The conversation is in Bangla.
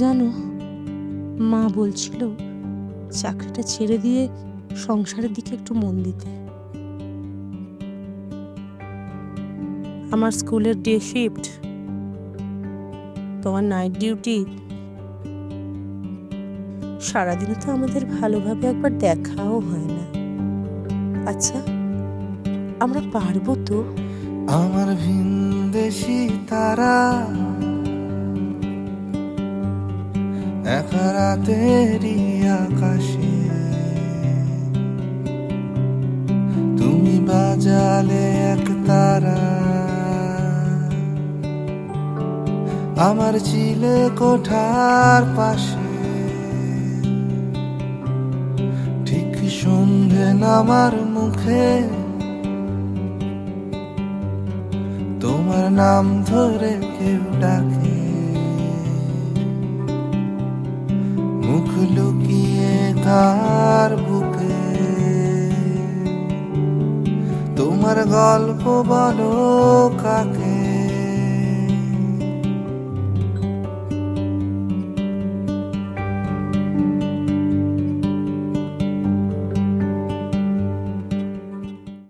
জানো, মা বলছিল চাকরিটা ছেড়ে দিয়ে সংসারের দিকে একটু মন দিতে। আমার স্কুলের ডে শিফট, তোমার নাইট ডিউটি। সারাদিনে তো আমাদের ভালোভাবে একবার দেখাও হয় না। আচ্ছা আমরা পারব তো? আমার ভিনদেশি তারা একা রাতেরই আকাশে। তুমি বাজালে এক তারা। আমার চিলে কোঠার পাশে। ঠিক সন্ধে নামার মুখে। তোমার নাম ধরে কেউ ডাকে। লুকিয়ে কার বুকে। তোমার গল্প বলো কাকে?